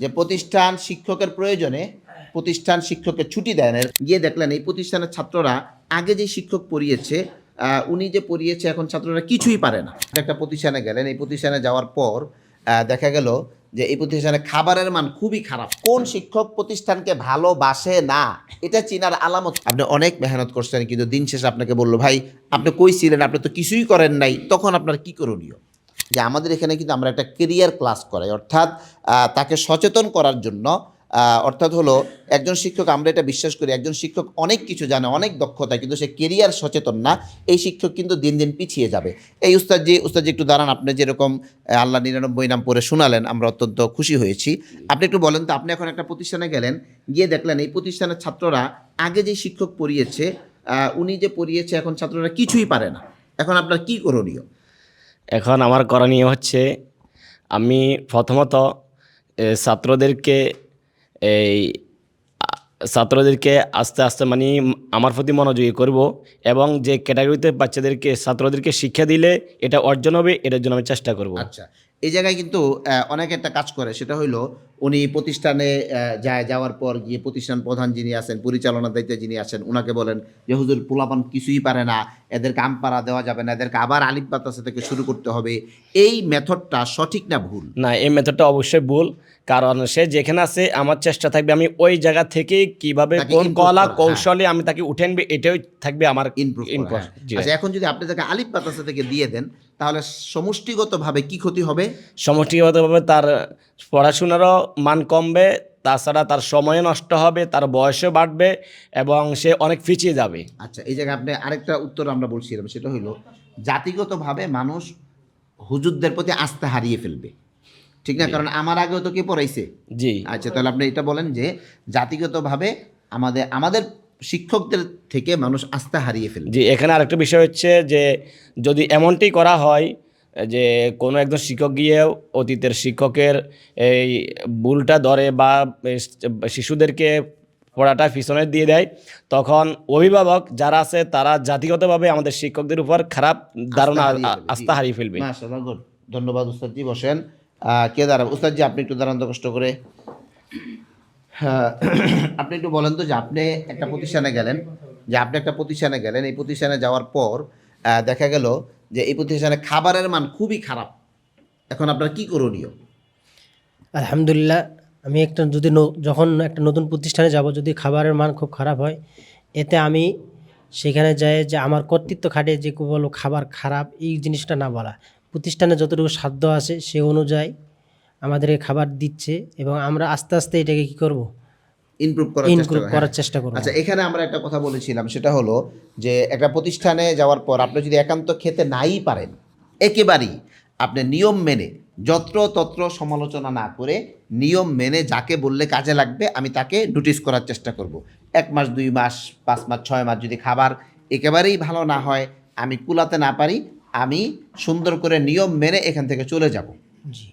যে প্রতিষ্ঠান শিক্ষকের প্রয়োজনে প্রতিষ্ঠান শিক্ষকের ছুটি দেয় না। গিয়ে দেখলেন এই প্রতিষ্ঠানের ছাত্ররা আগে যে শিক্ষক পড়িয়েছে উনি যে পড়িয়েছে এখন ছাত্ররা কিছুই পারে না। একটা প্রতিষ্ঠানে গেলেন, এই প্রতিষ্ঠানে যাওয়ার পর দেখা গেল যে এই প্রতিষ্ঠানে খাবারের মান খুবই খারাপ। কোন শিক্ষক প্রতিষ্ঠানকে ভালোবাসে না, এটা চিনার আলামত। আপনি অনেক মেহনত করছেন, কিন্তু দিন শেষে আপনাকে বলল, ভাই, আপনি কই ছিলেন? আপনি তো কিছুই করেন নাই। তখন আপনার কি করণীয়? যে আমাদের এখানে কিন্তু আমরা একটা কেরিয়ার ক্লাস করাই। অর্থাৎ তাকে সচেতন করার জন্য অর্থাৎ হলো একজন শিক্ষক, আমরা এটা বিশ্বাস করি, একজন শিক্ষক অনেক কিছু জানে, অনেক দক্ষতা কিন্তু সে কেরিয়ার সচেতন না, এই শিক্ষক কিন্তু দিন দিন পিছিয়ে যাবে। এই উস্তাদজি উস্তাদজি একটু দাঁড়ান, আপনি যেরকম আল্লাহ নিরানব্বই নাম পড়ে শোনালেন, আমরা অত্যন্ত খুশি হয়েছি। আপনি একটু বলেন তো, আপনি এখন একটা প্রতিষ্ঠানে গেলেন, গিয়ে দেখলেন এই প্রতিষ্ঠানের ছাত্ররা আগে যে শিক্ষক পড়িয়েছে উনি যে পড়িয়েছে, এখন ছাত্ররা কিছুই পারে না। এখন আপনার কি করণীয়? এখন আমার করণীয় হচ্ছে আমি প্রথমত ছাত্রদেরকে, এই ছাত্রদেরকে আস্তে আস্তে মানে আমার প্রতি মনোযোগী করব এবং যে ক্যাটাগরিতে বাচ্চাদেরকে, ছাত্রদেরকে শিক্ষা দিলে এটা অর্জন হবে, এটার জন্য আমি চেষ্টা করব। আচ্ছা এই জায়গায় কিন্তু অনেকে একটা কাজ করে, সেটা হইল উনি প্রতিষ্ঠানে যায় যাওয়ার পর গিয়ে প্রতিষ্ঠান প্রধান যিনি আছেন পরিচালনা দায়িত্বে যিনি আছেন ওনাকে বলেন যে হুজুর পোলাপান কিছুই পারে না এদেরকে আমপাড়া দেওয়া যাবে না এদেরকে আবার আলিফ বাতাসা থেকে শুরু করতে হবে। এই মেথডটা সঠিক না ভুল? না এই মেথডটা অবশ্যই ভুল কারণ সে যেখানে আছে আমার চেষ্টা থাকবে আমি ওই জায়গা থেকে কীভাবে কোন কলা হ্যাঁ। কৌশলে আমি তাকে উঠে আনবে এটাই থাকবে আমার ইমপ্রুভ improve, আচ্ছা এখন যদি আপনি তাকে আলিফ বাতাসা থেকে দিয়ে দেন তাহলে সমষ্টিগতভাবে কি ক্ষতি হবে? সমষ্টিগতভাবে তার পড়াশোনারও মান কমবে তাছাড়া তার সময় নষ্ট হবে তার বয়সও বাড়বে এবং সে অনেক পিছিয়ে যাবে। আচ্ছা এই জায়গায় আপনি আরেকটা উত্তর আমরা বলছিলাম সেটা হলো জাতিগতভাবে মানুষ হুজুরদের প্রতি আস্থা হারিয়ে ফেলবে। ঠিক না? কারণ আমার আগেও তো কে পড়াইছে। জি। আচ্ছা তাহলে আপনি এটা বলেন যে জাতিগতভাবে আমাদের আমাদের শিক্ষকদের থেকে মানুষ আস্থা হারিয়ে ফেলবে। জি এখানে আরেকটা বিষয় হচ্ছে যে যদি এমনটি করা হয় যে কোনো একজন শিক্ষক গিয়ে অতীতের শিক্ষকের এই ভুলটা ধরে বা শিশুদেরকে পড়াটা পিছনে দিয়ে দেয় তখন অভিভাবক যারা আছে তারা জাতিগতভাবে আমাদের শিক্ষকদের উপর খারাপ ধারণা। আস্থা হারিয়ে ফেলবে। ধন্যবাদ উস্তাদজি বসেন। কে দাঁড়াবে? উস্তাদজি আপনি একটু দাঁড়ান তো কষ্ট করে। হ্যাঁ, আপনি একটু বলেন তো যে আপনি একটা প্রতিষ্ঠানে গেলেন যে আপনি একটা প্রতিষ্ঠানে গেলেন এই প্রতিষ্ঠানে যাওয়ার পর দেখা গেল যে এই প্রতিষ্ঠানে খাবারের মান খুবই খারাপ। এখন আপনার কি করণীয়? আলহামদুলিল্লাহ, আমি একটা যদি যখন একটা নতুন প্রতিষ্ঠানে যাব, যদি খাবারের মান খুব খারাপ হয়, এতে আমি সেখানে যাই যে আমার কর্তৃত্ব খাটে যে বলো খাবার খারাপ, এই জিনিসটা না বলা। প্রতিষ্ঠানে যতটুকু সাধ্য আছে, সে অনুযায়ী আমাদেরকে খাবার দিচ্ছে এবং আমরা আস্তে আস্তে এটাকে কি করব? ইমপ্রুভ করার চেষ্টা ইনক্লুড করেন, করার হ্যাঁ। চেষ্টা করব। আচ্ছা এখানে আমরা একটা কথা বলেছিলাম সেটা হলো যে একটা প্রতিষ্ঠানে যাওয়ার পর আপনি যদি একান্ত খেতে নাই পারেন একেবারেই আপনি নিয়ম মেনে যত্র তত্র সমালোচনা না করে নিয়ম মেনে যাকে বললে কাজে লাগবে আমি তাকে নোটিস করার চেষ্টা করব। এক মাস দুই মাস পাঁচ মাস ছয় মাস যদি খাবার একেবারেই ভালো না হয় আমি কুলাতে না পারি আমি সুন্দর করে নিয়ম মেনে এখান থেকে চলে যাব।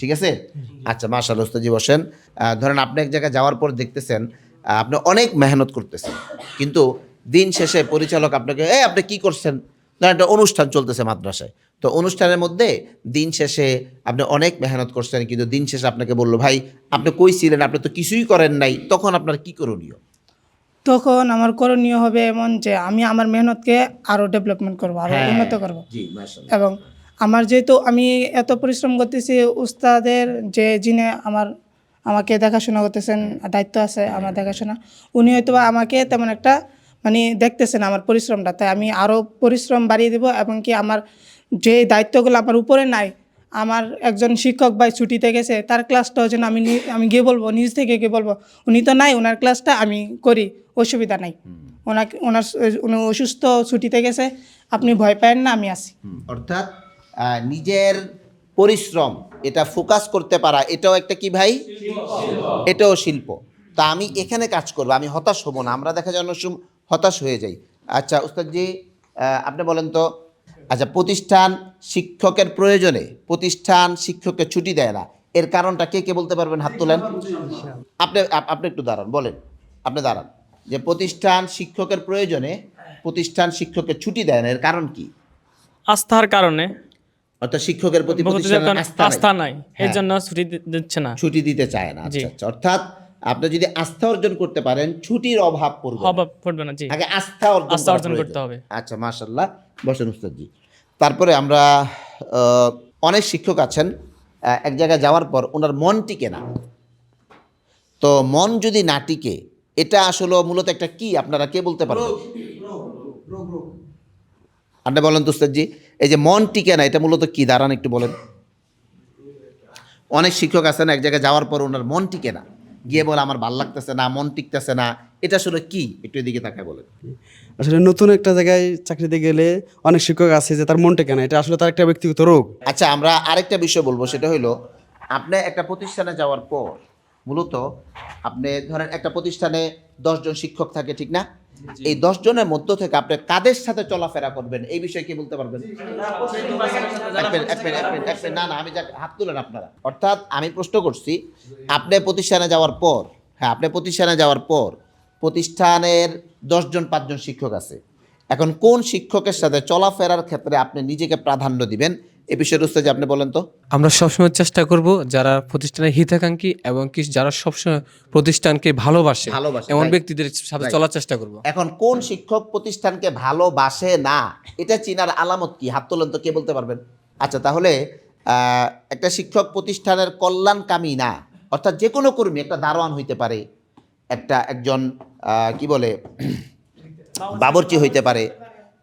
ঠিক আছে? আচ্ছা মাশাল ওস্তাজি বসেন। ধরেন আপনি এক জায়গায় যাওয়ার পর দেখতেছেন আপনি অনেক মেহনত করতেছেন। কিন্তু দিন শেষে পরিচালক আপনাকে এ আপনি কি করছেন? ধরেন একটা অনুষ্ঠান চলতেছে মাদ্রাসায়। তো অনুষ্ঠানের মধ্যে দিন শেষে আপনি অনেক মেহনত করছেন কিন্তু দিন শেষে আপনাকে বলল ভাই আপনি কই ছিলেন? আপনি তো কিছুই করেন নাই। তখন আপনার কি করণীয়? তখন আমার করণীয় হবে এমন যে আমি আমার মেহনতকে আরও ডেভেলপমেন্ট করব আরও হ্যাঁ। উন্নত করব। এবং আমার যেহেতু আমি এত পরিশ্রম করতেছি উস্তাদের যে যিনি আমার আমাকে দেখাশোনা করতেছেন দায়িত্ব আছে আমার দেখাশোনা। উনি হয়তো বা আমাকে তেমন একটা মানে দেখতেছেন আমার পরিশ্রমটা। তাই আমি আরও পরিশ্রম বাড়িয়ে দেবো এবং কি আমার যে দায়িত্বগুলো আমার উপরে নাই আমার একজন শিক্ষক ভাই ছুটিতে গেছে তার ক্লাসটাও যেন আমি আমি গিয়ে বলব নিজ থেকে গিয়ে বলব উনি তো নাই ওনার ক্লাসটা আমি করি অসুবিধা নাই। ওনাকে ওনার উনি অসুস্থ ছুটিতে গেছে আপনি ভয় পায়েন না আমি আসি। অর্থাৎ নিজের পরিশ্রম, এটা ফোকাস করতে পারা, এটাও একটা কি ভাই? এটাও শিল্প। তা আমি এখানে কাজ করব, আমি হতাশ হব না, আমরা দেখা যায় অনেক হতাশ হয়ে যাই। আচ্ছা উস্তাদজি আপনি বলেন তো আচ্ছা প্রতিষ্ঠান শিক্ষকের প্রয়োজনে, প্রতিষ্ঠান শিক্ষককে ছুটি দেয় না, এর কারণটা কে কে বলতে পারবেন? হাত তোলেন। আপনি আপনি একটু দাঁড়ান, বলেন, আপনি দাঁড়ান। যে প্রতিষ্ঠান শিক্ষকের প্রয়োজনে, প্রতিষ্ঠান শিক্ষককে ছুটি দেয় না, এর কারণ কি? আস্থার কারণে অর্থাৎ শিক্ষকের প্রতি আস্থা নাই। এর হ্যাঁ। জন্য ছুটি দিচ্ছে না। ছুটি দিতে চায় না। আচ্ছা আচ্ছা। অর্থাৎ আপনি যদি আস্থা অর্জন করতে পারেন ছুটির অভাব পড়বে। হবে পড়বে না জি। আগে আস্থা অর্জন আস্থা অর্জন করতে হবে। আচ্ছা মাশাল্লাহ বসেন উস্তাদজি। তারপরে আমরা আহ, অনেক শিক্ষক আছেন। এক জায়গায় যাওয়ার পর ওনার মন টিকে না। তো মন যদি না টিকে এটা আসলে মূলত একটা কি? আপনারা কে বলতে পারেন আপনি বলেন তো উস্তাদজি। এই যে মন টিকে না এটা মূলত কি? দাঁড়ান একটু বলেন। অনেক শিক্ষক আছেন এক জায়গায় যাওয়ার পর ওনার মন টিকে না। গিয়ে বলে আমার ভালো লাগতেছে না মন টিকতেছে না। এটা আসলে কি? একটু এদিকে তাকায় বলেন। আসলে নতুন একটা জায়গায় চাকরিতে গেলে অনেক শিক্ষক আছে যে তার মনটা না এটা আসলে তার একটা ব্যক্তিগত রোগ। আচ্ছা আমরা আরেকটা বিষয় বলব সেটা হলো আপনি একটা প্রতিষ্ঠানে যাওয়ার পর মূলত আপনি ধরেন একটা প্রতিষ্ঠানে দশজন শিক্ষক থাকে ঠিক না? এই দশ জনের মধ্য থেকে আপনি কাদের সাথে চলাফেরা করবেন? এই বিষয়ে কি বলতে পারবেন। না না আমি হাত তুলেন আপনারা। অর্থাৎ আমি প্রশ্ন করছি আপনি প্রতিষ্ঠানে যাওয়ার পর হ্যাঁ আপনি প্রতিষ্ঠানে যাওয়ার পর প্রতিষ্ঠানের দশজন পাঁচজন শিক্ষক আছে। এখন কোন শিক্ষকের সাথে চলাফেরার ক্ষেত্রে আপনি নিজেকে প্রাধান্য দিবেন? এ বিষয়ে রুস্তে যে আপনি বলেন তো। আমরা সবসময় চেষ্টা করব যারা প্রতিষ্ঠানের হিতাকাঙ্ক্ষী এবং কি যারা সবসময় প্রতিষ্ঠানকে ভালোবাসে ভালোবাসে, এমন ব্যক্তিদের সাথে চলার চেষ্টা করব। এখন কোন শিক্ষক প্রতিষ্ঠানকে ভালোবাসে না? এটা চিনার আলামত কি? হাত তোলেন তো কে বলতে পারবেন? আচ্ছা তাহলে আহ, একটা শিক্ষক প্রতিষ্ঠানের কল্যাণকামী না অর্থাৎ যে কোনো কর্মী একটা দারোয়ান হইতে পারে একটা একজন আহ, কি বলে বাবরচি হইতে পারে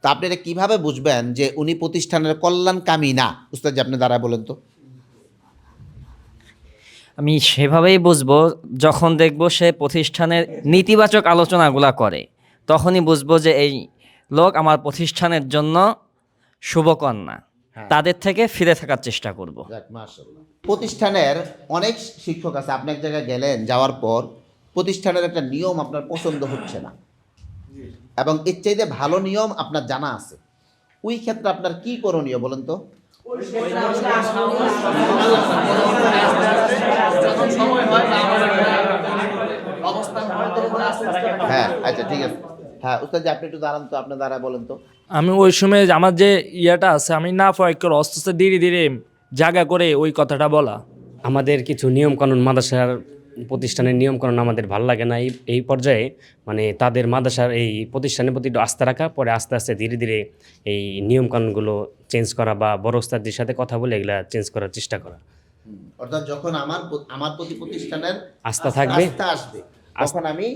তা আপনি এটা কীভাবে বুঝবেন যে উনি প্রতিষ্ঠানের কল্যাণকামী না? উস্তাদ আপনি দাঁড়ায় বলেন তো। আমি সেভাবেই বুঝব যখন দেখব সে প্রতিষ্ঠানের নেতিবাচক আলোচনাগুলা করে তখনই বুঝব যে এই লোক আমার প্রতিষ্ঠানের জন্য শুভকন্যা। তাদের থেকে ফিরে থাকার চেষ্টা করব। প্রতিষ্ঠানের অনেক শিক্ষক আছে। আপনি এক জায়গায় গেলেন যাওয়ার পর প্রতিষ্ঠানের একটা নিয়ম আপনার পছন্দ হচ্ছে না। এবং এর চাইতে ভালো নিয়ম আপনার জানা আছে। ওই ক্ষেত্রে আপনার কি করণীয় বলেন তো? হ্যাঁ আচ্ছা ঠিক আছে। হ্যাঁ উস্তাদ আপনি একটু দাঁড়ান তো আপনি দাঁড়ায় বলেন তো। আমি ওই সময় আমার যে ইয়েটা আছে আমি না প্রয়োগ করে আস্তে ধীরে ধীরে জায়গা করে ওই কথাটা বলা। আমাদের কিছু নিয়মকানুন মাদ্রাসার প্রতিষ্ঠানের নিয়মকানুন আমাদের ভালো লাগে না এই এই পর্যায়ে মানে তাদের মাদ্রাসার এই প্রতিষ্ঠানের প্রতি একটু আস্থা রাখা পরে আস্তে আস্তে ধীরে ধীরে এই নিয়মকানুনগুলো চেঞ্জ করা বা বড় ওস্তাদের সাথে কথা বলে এগুলা চেঞ্জ করার চেষ্টা করা অর্থাৎ যখন আমার আমার প্রতি প্রতিষ্ঠানের আস্থা থাকবে। আস্থা আসবে তখন আমি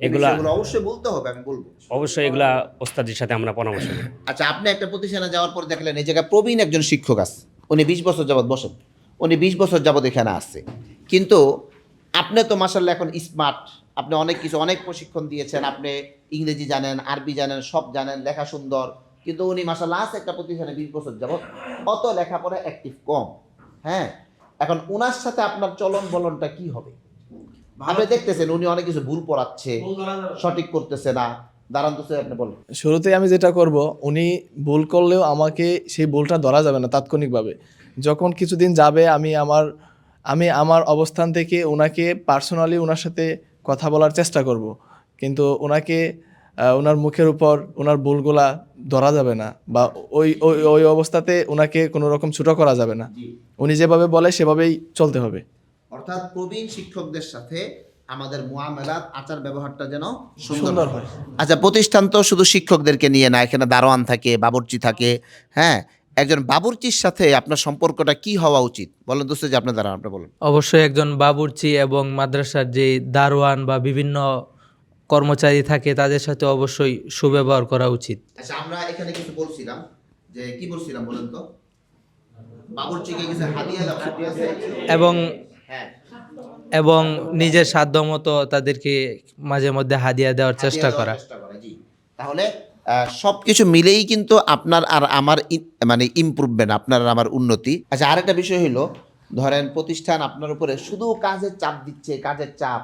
এগুলা- অবশ্যই বলতে হবে আমি বলব অবশ্যই এগুলা ওস্তাদের সাথে আমরা পরামর্শ আচ্ছা আপনি একটা প্রতিষ্ঠানে যাওয়ার পর দেখলেন এই জায়গায় প্রবীণ একজন শিক্ষক আছে উনি বিশ বছর যাবৎ বসেন উনি বিশ বছর যাবৎ এখানে আসছে কিন্তু আপনি তো মাসাল্লাহ এখন স্মার্ট আপনি অনেক কিছু অনেক প্রশিক্ষণ দিয়েছেন। আপনি ইংরেজি জানেন আরবি জানেন সব জানেন লেখা সুন্দর। কিন্তু উনি মাসাল্লাহ আছে একটা প্রতিষ্ঠানে বিশ বছর যাবৎ অত লেখাপড়া অ্যাক্টিভ কম। হ্যাঁ? এখন ওনার সাথে আপনার চলন বলনটা কি হবে? আপনি দেখতেছেন উনি অনেক কিছু ভুল পড়াচ্ছে সঠিক করতেছে না। দাঁড়ান তো আপনি বলেন। শুরুতে আমি যেটা করব উনি ভুল করলেও আমাকে সেই ভুলটা ধরা যাবে না তাৎক্ষণিকভাবে। যখন কিছুদিন যাবে আমি আমার আমি আমার অবস্থান থেকে ওনাকে পার্সোনালি ওনার সাথে কথা বলার চেষ্টা করব। কিন্তু ওনাকে ওনার মুখের উপর ওনার ভুলগুলা ধরা যাবে না বা ওই ওই ওই অবস্থাতে ওনাকে কোনো রকম ছোটো করা যাবে না। উনি যেভাবে বলে সেভাবেই চলতে হবে। অর্থাৎ প্রবীণ শিক্ষকদের সাথে আমাদের মুআমালাত আচার ব্যবহারটা যেন সুন্দর হয়। হয়। আচ্ছা প্রতিষ্ঠান তো শুধু শিক্ষকদেরকে নিয়ে না এখানে দারোয়ান থাকে বাবুর্চি থাকে হ্যাঁ? একজন বাবুর্চির সাথে আপনার সম্পর্কটা কি হওয়া উচিত? বলেন দোস্ত যে আপনার দাঁড়ান আপনি বলুন। অবশ্যই একজন বাবুর্চি এবং মাদ্রাসার যে দারোয়ান বা বিভিন্ন কর্মচারী থাকে তাদের সাথে অবশ্যই সুব্যবহার করা উচিত। আচ্ছা আমরা এখানে কিছু বলছিলাম যে কি বলছিলাম বলেন তো? বাবুর্চিকে কিছু হাদিয়া এবং হ্যাঁ। এবং নিজের সাধ্যমতো তাদেরকে মাঝে মধ্যে হাদিয়া দেওয়ার চেষ্টা করা। তাহলে সব কিছু মিলেই কিন্তু আপনার আর আমার মানে ইমপ্রুভমেন্ট আপনার আর আমার উন্নতি। আচ্ছা আরেকটা বিষয় হলো ধরেন প্রতিষ্ঠান আপনার উপরে শুধু কাজের চাপ দিচ্ছে কাজের চাপ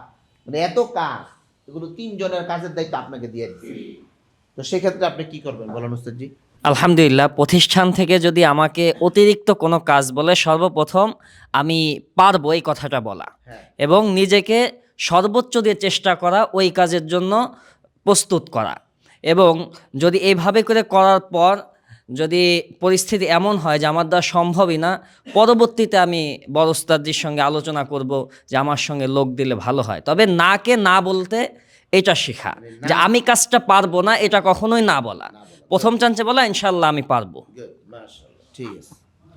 মানে এত কাজ এগুলো তিনজনের কাজের দায়িত্ব আপনাকে দিয়ে দিচ্ছে। তো সেক্ষেত্রে আপনি কি করবেন বলেন উস্তাদজি? আলহামদুলিল্লাহ প্রতিষ্ঠান থেকে যদি আমাকে অতিরিক্ত কোনো কাজ বলে সর্বপ্রথম আমি পারব এই কথাটা বলা। এবং নিজেকে সর্বোচ্চ দিয়ে চেষ্টা করা ওই কাজের জন্য প্রস্তুত করা। এবং যদি এভাবে করে করার পর যদি পরিস্থিতি এমন হয় যে আমার দ্বারা সম্ভবই না পরবর্তীতে আমি বড় উস্তাদজির সঙ্গে আলোচনা করব যে আমার সঙ্গে লোক দিলে ভালো হয়। তবে নাকে না বলতে এটা শেখা যে আমি কাজটা পারব না এটা কখনোই না বলা। প্রথম চান্সে বলা ইনশাল্লাহ আমি পারব। ঠিক আছে।